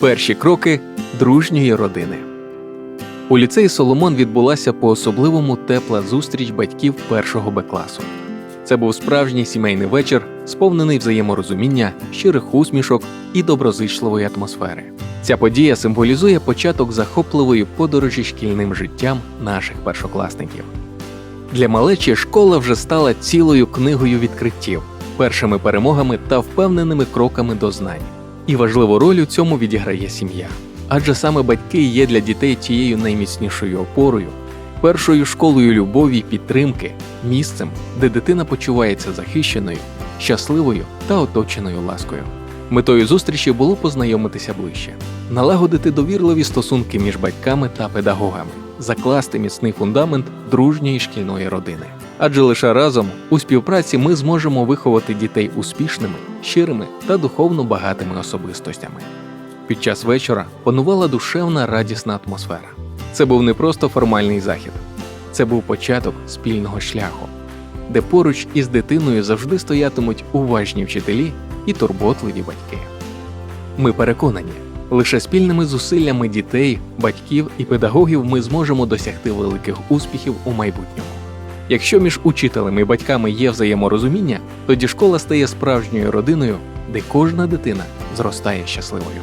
Перші кроки дружньої родини. У ліцеї Соломон відбулася по особливому тепла зустріч батьків першого Б класу. Це був справжній сімейний вечір, сповнений взаєморозуміння, щирих усмішок і доброзичливої атмосфери. Ця подія символізує початок захопливої подорожі шкільним життям наших першокласників. Для малечі школа вже стала цілою книгою відкриттів, першими перемогами та впевненими кроками до знань. І важливу роль у цьому відіграє сім'я. Адже саме батьки є для дітей тією найміцнішою опорою, першою школою любові й підтримки, місцем, де дитина почувається захищеною, щасливою та оточеною ласкою. Метою зустрічі було познайомитися ближче, налагодити довірливі стосунки між батьками та педагогами, закласти міцний фундамент дружньої шкільної родини. Адже лише разом у співпраці ми зможемо виховати дітей успішними, щирими та духовно багатими особистостями. Під час вечора панувала душевна радісна атмосфера. Це був не просто формальний захід, це був початок спільного шляху, де поруч із дитиною завжди стоятимуть уважні вчителі і турботливі батьки. Ми переконані, лише спільними зусиллями дітей, батьків і педагогів ми зможемо досягти великих успіхів у майбутньому. Якщо між учителем і батьками є взаєморозуміння, тоді школа стає справжньою родиною, де кожна дитина зростає щасливою.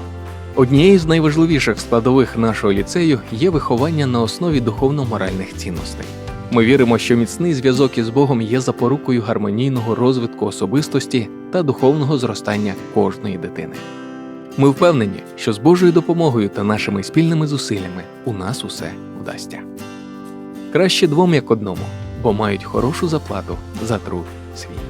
Однією з найважливіших складових нашого ліцею є виховання на основі духовно-моральних цінностей. Ми віримо, що міцний зв'язок із Богом є запорукою гармонійного розвитку особистості та духовного зростання кожної дитини. Ми впевнені, що з Божою допомогою та нашими спільними зусиллями у нас усе вдасться. Краще двом як одному, бо мають хорошу заплату за труд свій.